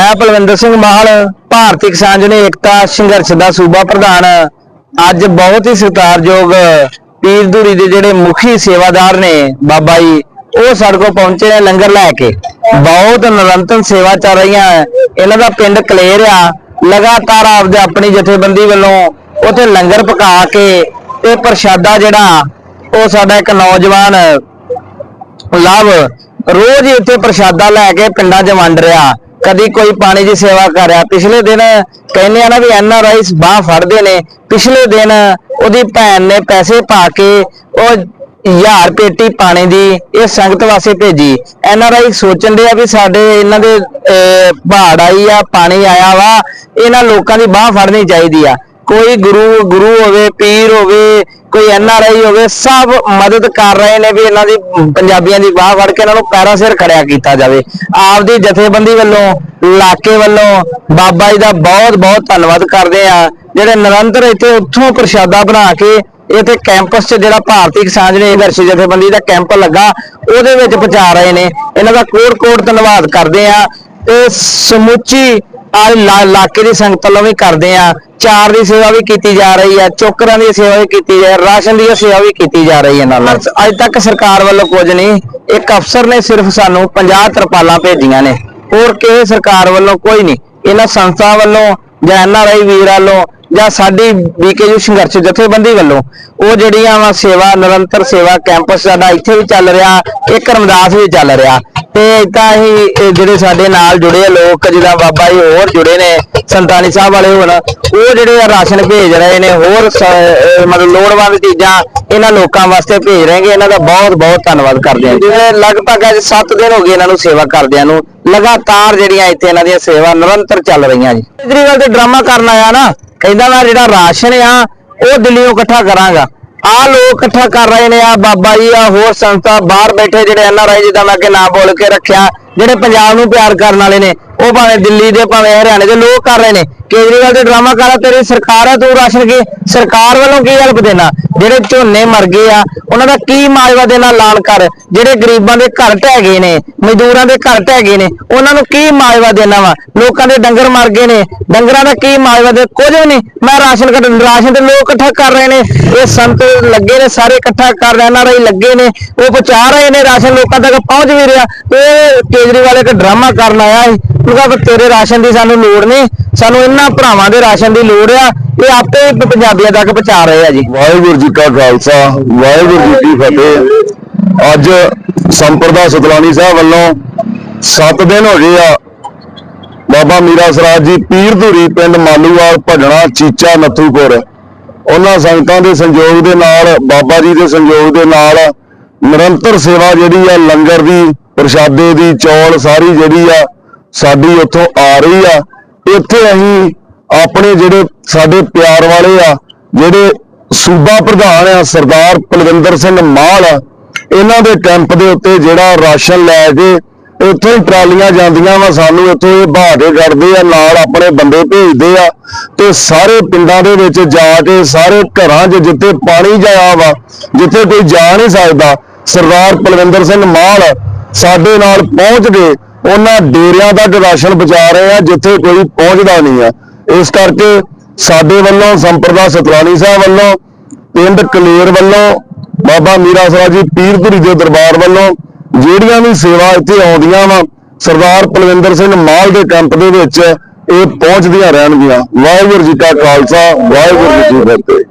ਮੈਂ ਬਲਵਿੰਦਰ ਸਿੰਘ ਮਾਹਲ, ਭਾਰਤੀ ਕਿਸਾਨ ਜਨ ਏਕਤਾ ਸੰਘਰਸ਼ ਦਾ ਸੂਬਾ ਪ੍ਰਧਾਨ। ਅੱਜ ਬਹੁਤ ਹੀ ਸਤਿਕਾਰਯੋਗ ਪੀਰ ਧੂਰੀ ਦੇ ਜਿਹੜੇ ਮੁਖੀ ਸੇਵਾਦਾਰ ਨੇ ਬਾਬਾ ਜੀ, ਉਹ ਸਾਡੇ ਕੋਲ ਪਹੁੰਚੇ ਨੇ ਲੰਗਰ ਲੈ ਕੇ। ਬਹੁਤ ਨਿਰੰਤਰ ਸੇਵਾ ਚੱਲ ਰਹੀਆਂ ਇਹਨਾਂ ਦਾ ਪਿੰਡ ਕਲੇਰ ਆ। ਲਗਾਤਾਰ ਆਪਦੇ ਆਪਣੀ ਜਥੇਬੰਦੀ ਵੱਲੋਂ ਉਥੇ ਲੰਗਰ ਪਕਾ ਕੇ ਤੇ ਪ੍ਰਸ਼ਾਦਾ ਜਿਹੜਾ, ਉਹ ਸਾਡਾ ਇੱਕ ਨੌਜਵਾਨ ਲਵ ਰੋਜ਼ ਇੱਥੇ ਪ੍ਰਸ਼ਾਦਾ ਲੈ ਕੇ ਪਿੰਡਾਂ 'ਚ ਵੰਡ ਰਿਹਾ। ਕਦੀ ਕੋਈ ਪਾਣੀ ਦੀ ਸੇਵਾ ਕਰ ਰਿਹਾ। ਪਿਛਲੇ ਦਿਨ ਕਹਿੰਦੇ ਆ ਨਾ ਵੀ ਐਨ ਆਰ ਆਈਸ ਬਾਹ ਫੜਦੇ ਨੇ। ਪਿਛਲੇ ਦਿਨ ਉਹਦੀ ਭੈਣ ਨੇ ਪੈਸੇ ਪਾ ਕੇ ਉਹ ਹਜ਼ਾਰ ਪੇਟੀ ਪਾਣੀ ਦੀ ਇਹ ਸੰਗਤ ਵਾਸਤੇ ਭੇਜੀ। ਐਨ ਆਰ ਆਈ ਸੋਚਣ ਦੇ ਆ ਵੀ ਸਾਡੇ ਇਹਨਾਂ ਦੇ ਅਹ, ਪਹਾੜ ਆਈ ਆ ਪਾਣੀ ਆਇਆ ਵਾ। ਇਹਨਾਂ ਲੋਕਾਂ ਦੀ ਬਾਹ ਫੜਨੀ ਚਾਹੀਦੀ ਆ। ਕੋਈ ਗੁਰੂ ਗੁਰੂ ਹੋਵੇ, ਪੀਰ ਹੋਵੇ, ਕੋਈ ਐਨ ਆਰ ਆਈ ਹੋਵੇ, ਸਭ ਮਦਦ ਕਰ ਰਹੇ ਨੇ ਵੀ ਇਹਨਾਂ ਦੀ ਪੰਜਾਬੀਆਂ ਦੀ ਬਾਹ ਫੜ ਕੇ ਇਹਨਾਂ ਨੂੰ ਪੈਰਾਂ ਸਿਰ ਖੜਿਆ ਕੀਤਾ ਜਾਵੇ। ਆਪਦੀ ਜਥੇਬੰਦੀ ਵੱਲੋਂ, ਇਲਾਕੇ ਵੱਲੋਂ ਬਾਬਾ ਜੀ ਦਾ ਬਹੁਤ ਬਹੁਤ ਧੰਨਵਾਦ ਕਰਦੇ ਆ। ਜਿਹੜੇ ਨਿਰੰਤਰ ਇੱਥੇ ਉੱਥੋਂ ਪ੍ਰਸ਼ਾਦਾ ਬਣਾ ਕੇ ਇੱਥੇ ਕੈਂਪਸ 'ਚ ਜਿਹੜਾ ਭਾਰਤੀ ਕਿਸਾਨ ਜਨੇ ਸੰਘਰਸ਼ ਜਥੇਬੰਦੀ ਦਾ ਕੈਂਪ ਲੱਗਾ, ਉਹਦੇ ਵਿੱਚ ਪਹੁੰਚਾ ਰਹੇ ਨੇ। ਇਹਨਾਂ ਦਾ ਕੋਟ ਕੋਟ ਧੰਨਵਾਦ ਕਰਦੇ ਆ। ਤੇ ਸਮੁੱਚੀ ਆ ਇਲਾਕੇ ਦੀ ਸੰਗਤ ਵੱਲੋਂ ਵੀ ਕਰਦੇ ਆ। ਚਾਰ ਦੀ ਸੇਵਾ ਵੀ ਕੀਤੀ ਜਾ ਰਹੀ ਹੈ ਚੋਕਰਾਂ ਦੀ ਸੇਵਾ ਵੀ ਕੀਤੀ ਜਾ ਰਹੀ ਹੈ ਰਾਸ਼ਨ ਦੀ ਸੇਵਾ ਵੀ ਕੀਤੀ ਜਾ ਰਹੀ ਹੈ ਨਾਲ ਅੱਜ ਤੱਕ ਸਰਕਾਰ ਵੱਲੋਂ ਕੁਝ ਨਹੀਂ, ਇੱਕ ਅਫਸਰ ਨੇ ਸਿਰਫ ਸਾਨੂੰ 50 ਤਰਪਾਲਾਂ ਭੇਜੀਆਂ ਨੇ, ਹੋਰ ਕਿਸੇ ਸਰਕਾਰ ਵੱਲੋਂ ਕੋਈ ਨਹੀਂ। ਇਹਨਾਂ ਸੰਸਥਾ ਵੱਲੋਂ ਜਾਂ ਐਨਆਰਆਈ ਵੀਰ ਵੱਲੋਂ ਜਾਂ ਸਾਡੀ ਬੀਕੇਯੂ ਸੰਘਰਸ਼ ਜਥੇਬੰਦੀ ਵੱਲੋਂ ਉਹ ਜਿਹੜੀਆਂ ਵਾ ਸੇਵਾ, ਨਿਰੰਤਰ ਸੇਵਾ ਕੈਂਪਸ ਸਾਡਾ ਇੱਥੇ ਵੀ ਚੱਲ ਰਿਹਾ, ਇੱਕ ਰਮਦਾਸ ਵੀ ਚੱਲ ਰਿਹਾ। ਤੇ ਇਦਾਂ ਹੀ ਜਿਹੜੇ ਸਾਡੇ ਨਾਲ ਜੁੜੇ ਆ ਲੋਕ, ਜਿੱਦਾਂ ਬਾਬਾ ਜੀ ਹੋਰ ਜੁੜੇ ਨੇ, ਸੰਤਾਨੀ ਸਾਹਿਬ ਵਾਲੇ ਹੁਣ, ਉਹ ਜਿਹੜੇ ਆ ਰਾਸ਼ਨ ਭੇਜ ਰਹੇ ਨੇ, ਹੋਰ ਮਤਲਬ ਲੋੜਵੰਦ ਚੀਜ਼ਾਂ ਇਹਨਾਂ ਲੋਕਾਂ ਵਾਸਤੇ ਭੇਜ ਰਹੇ ਨੇ, ਇਹਨਾਂ ਦਾ ਬਹੁਤ ਬਹੁਤ ਧੰਨਵਾਦ ਕਰਦੇ ਹਾਂ ਜਿਵੇਂ ਲਗਭਗ ਅੱਜ 7 ਦਿਨ ਹੋ ਗਏ ਇਹਨਾਂ ਨੂੰ ਸੇਵਾ ਕਰਦਿਆਂ ਨੂੰ, ਲਗਾਤਾਰ ਜਿਹੜੀਆਂ ਇੱਥੇ ਇਹਨਾਂ ਦੀਆਂ ਸੇਵਾ ਨਿਰੰਤਰ ਚੱਲ ਰਹੀਆਂ ਜੀ। ਕੇਜਰੀਵਾਲ ਤੇ ਡਰਾਮਾ ਕਰਨ ਆਇਆ ਨਾ, ਕਹਿੰਦਾ ਮੈਂ ਜਿਹੜਾ ਰਾਸ਼ਨ ਆ, ਉਹ ਦਿੱਲੀੋਂ ਇਕੱਠਾ ਕਰਾਂਗਾ। ਆ ਲੋਕ ਇਕੱਠਾ ਕਰ ਰਹੇ ਨੇ, ਆ ਬਾਬਾ ਜੀ, ਆ ਹੋਰ ਸੰਸਥਾ ਬਾਹਰ ਬੈਠੇ ਜਿਹੜੇ ਐਨ ਆਰ ਆਈ ਜਿੱਦਾਂ ਮੈਂ ਅੱਗੇ ਨਾਂ ਬੋਲ ਕੇ ਰੱਖਿਆ, ਜਿਹੜੇ ਪੰਜਾਬ ਨੂੰ ਪਿਆਰ ਕਰਨ ਵਾਲੇ ਨੇ। ਉਹ ਭਾਵੇਂ ਦਿੱਲੀ ਦੇ, ਭਾਵੇਂ ਹਰਿਆਣੇ ਦੇ ਲੋਕ ਕਰ ਰਹੇ ਨੇ। ਕੇਜਰੀਵਾਲ ਤੇ ਡਰਾਮਾ ਕਰਾ ਤੇਰੀ ਸਰਕਾਰ ਆ, ਤੂੰ ਰਾਸ਼ਨ ਕੀ ਸਰਕਾਰ ਵੱਲੋਂ ਕੀ ਹੈਲਪ ਦੇਣਾ? ਜਿਹੜੇ ਝੋਨੇ ਮਰ ਗਏ ਆ, ਉਹਨਾਂ ਦਾ ਕੀ ਮਾਜਵਾ ਦੇਣਾ ਐਲਾਨ ਕਰ ਜਿਹੜੇ ਗਰੀਬਾਂ ਦੇ ਘਰ ਢਹਿ ਗਏ ਨੇ, ਮਜ਼ਦੂਰਾਂ ਦੇ ਘਰ ਢਹਿ ਗਏ ਨੇ, ਉਹਨਾਂ ਨੂੰ ਕੀ ਮਾਜਵਾ ਦੇਣਾ ਵਾ? ਲੋਕਾਂ ਦੇ ਡੰਗਰ ਮਰ ਗਏ ਨੇ, ਡੰਗਰਾਂ ਦਾ ਕੀ ਮਾਜਵਾ ਦੇ? ਕੁਝ ਵੀ ਨਹੀਂ। ਮੈਂ ਰਾਸ਼ਨ ਕੱਢ ਰਾਸ਼ਨ ਤੇ ਲੋਕ ਇਕੱਠਾ ਕਰ ਰਹੇ ਨੇ। ਇਹ ਸੰਤ ਲੱਗੇ ਨੇ, ਸਾਰੇ ਇਕੱਠਾ ਕਰ ਰਹੇ ਨਾ ਰਹੀ ਲੱਗੇ ਨੇ। ਉਹ ਪਹੁੰਚਾ ਰਹੇ ਨੇ, ਰਾਸ਼ਨ ਲੋਕਾਂ ਤੱਕ ਪਹੁੰਚ ਵੀ ਰਿਹਾ। ਤੇ ਕੇਜਰੀਵਾਲ ਇੱਕ ਡਰਾਮਾ ਕਰਨ ਆਇਆ ਸੀ। ਉਹਦਾ ਤੇਰੇ ਰਾਸ਼ਨ ਦੀ ਸਾਨੂੰ ਲੋੜ ਨਹੀਂ, ਸਾਨੂੰ ਇਹਨਾਂ ਭਰਾਵਾਂ ਦੇ ਰਾਸ਼ਨ ਦੀ ਲੋੜ ਆ, ਇਹ ਆਪੇ ਪੰਜਾਬੀਆਂ ਤੱਕ ਪਹੁੰਚਾ ਰਹੇ ਆ ਜੀ। ਵਾਹਿਗੁਰੂ ਜੀ ਕਾ ਖਾਲਸਾ, ਵਾਹਿਗੁਰੂ ਜੀ ਕੀ ਫਤਿਹ। ਅੱਜ ਸੰਪਰਦਾ ਸਤਲਾਨੀ ਸਾਹਿਬ ਵੱਲੋਂ 7 ਦਿਨ ਹੋ ਗਏ ਆ। ਬਾਬਾ ਮੀਰਾ ਸਰਾਜ ਜੀ ਪੀਰ ਧੂਰੀ ਪਿੰਡ ਮਾਲੂਵਾਲ ਭਜਣਾ ਚੀਚਾ, ਨੱਥੂਪੁਰ। ਉਹਨਾਂ ਸੰਗਤਾਂ ਦੇ ਸੰਯੋਗ ਦੇ ਨਾਲ, ਬਾਬਾ ਜੀ ਦੇ ਸੰਯੋਗ ਦੇ ਨਾਲ ਨਿਰੰਤਰ ਸੇਵਾ ਜਿਹੜੀ ਆ, ਲੰਗਰ ਦੀ, ਪ੍ਰਸ਼ਾਦੇ ਦੀ, ਚੌਲ ਸਾਰੀ ਜਿਹੜੀ ਆ ਸਾਡੀ ਉੱਥੋਂ ਆ ਰਹੀ ਆ। ਇੱਥੇ ਅਸੀਂ ਆਪਣੇ ਜਿਹੜੇ ਸਾਡੇ ਪਿਆਰ ਵਾਲੇ ਆ, ਜਿਹੜੇ ਸੂਬਾ ਪ੍ਰਧਾਨ ਆ, ਸਰਦਾਰ ਪਲਵਿੰਦਰ ਸਿੰਘ ਮਾਲ, ਇਹਨਾਂ ਦੇ ਕੈਂਪ ਦੇ ਉੱਤੇ ਜਿਹੜਾ ਰਾਸ਼ਨ ਲੈ ਕੇ ਇੱਥੋਂ ਟਰਾਲੀਆਂ ਜਾਂਦੀਆਂ ਵਾ, ਸਾਨੂੰ ਇੱਥੋਂ ਇਹ ਬਹਾ ਕੇ ਆ, ਨਾਲ ਆਪਣੇ ਬੰਦੇ ਭੇਜਦੇ ਆ ਤੇ ਸਾਰੇ ਪਿੰਡਾਂ ਦੇ ਵਿੱਚ ਜਾ ਕੇ ਸਾਰੇ ਘਰਾਂ 'ਚ ਜਿੱਥੇ ਪਾਣੀ ਜਾਇਆ ਵਾ, ਜਿੱਥੇ ਕੋਈ ਜਾ ਨਹੀਂ ਸਕਦਾ, ਸਰਦਾਰ ਪਲਵਿੰਦਰ ਸਿੰਘ ਮਾਲ ਸਾਡੇ ਨਾਲ ਪਹੁੰਚ ਗਏ। ਉਹਨਾਂ ਡੇਰਿਆਂ ਤੱਕ ਰਾਸ਼ਨ ਬਚਾ ਰਹੇ ਆ, ਜਿੱਥੇ ਕੋਈ ਪਹੁੰਚਦਾ ਨਹੀਂ ਆ। ਇਸ ਕਰਕੇ ਸਾਡੇ ਵੱਲੋਂ ਸੰਪਰਦਾ ਸਤਲਾਨੀ ਸਾਹਿਬ ਵੱਲੋਂ, ਪਿੰਡ ਕਲੇਰ ਵੱਲੋਂ, ਬਾਬਾ ਮੀਰਾ ਸਾਹਿਬ ਜੀ ਪੀਰਪੁਰੀ ਦੇ ਦਰਬਾਰ ਵੱਲੋਂ, ਜਿਹੜੀਆਂ ਵੀ ਸੇਵਾ ਇੱਥੇ ਆਉਂਦੀਆਂ ਵਾ, ਸਰਦਾਰ ਪਲਵਿੰਦਰ ਸਿੰਘ ਮਾਲ ਦੇ ਕੈਂਪ ਦੇ ਵਿੱਚ ਇਹ ਪਹੁੰਚਦੀਆਂ ਰਹਿਣਗੀਆਂ। ਵਾਹਿਗੁਰੂ ਜੀ ਕਾ ਖਾਲਸਾ, ਵਾਹਿਗੁਰੂ ਜੀ ਕੀ ਫਤਿਹ।